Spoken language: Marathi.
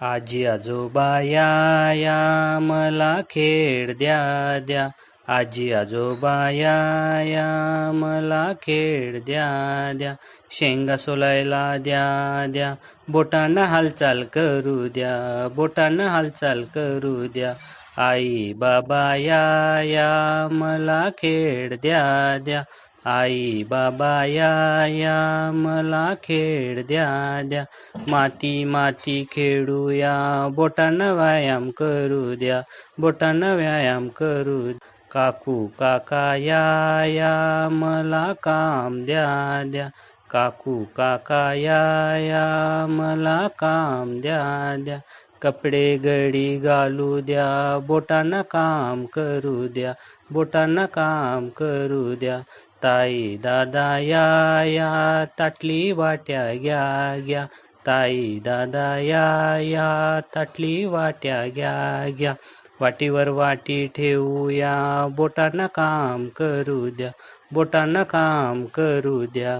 आजी आजोबा या या मला खेळ द्या द्या. आजी आजोबा या या मला खेळ द्या द्या. शेंगा सोलायला द्या द्या. बोटांना हालचाल करू द्या बोटांना हालचाल करू द्या. आई बाबा या या मला खेळ द्या द्या. आई बाबा या या मला खेळ द्या द्या. माती माती खेळूया बोटांना व्यायाम करू द्या. बोटांना व्यायाम करू काकू काका या या मला काम द्या द्या. काकू काका या या मला काम द्या द्या. कपडे गडी घालू द्या बोटांना काम करू द्या. बोटांना काम करू द्या. ताई दादा या या ताटली वाट्या घ्या घ्या. ताई दादा या या ताटली वाट्या घ्या घ्या. वाटीवर वाटी ठेवूया बोटांना काम करू द्या. बोटांना काम करू द्या.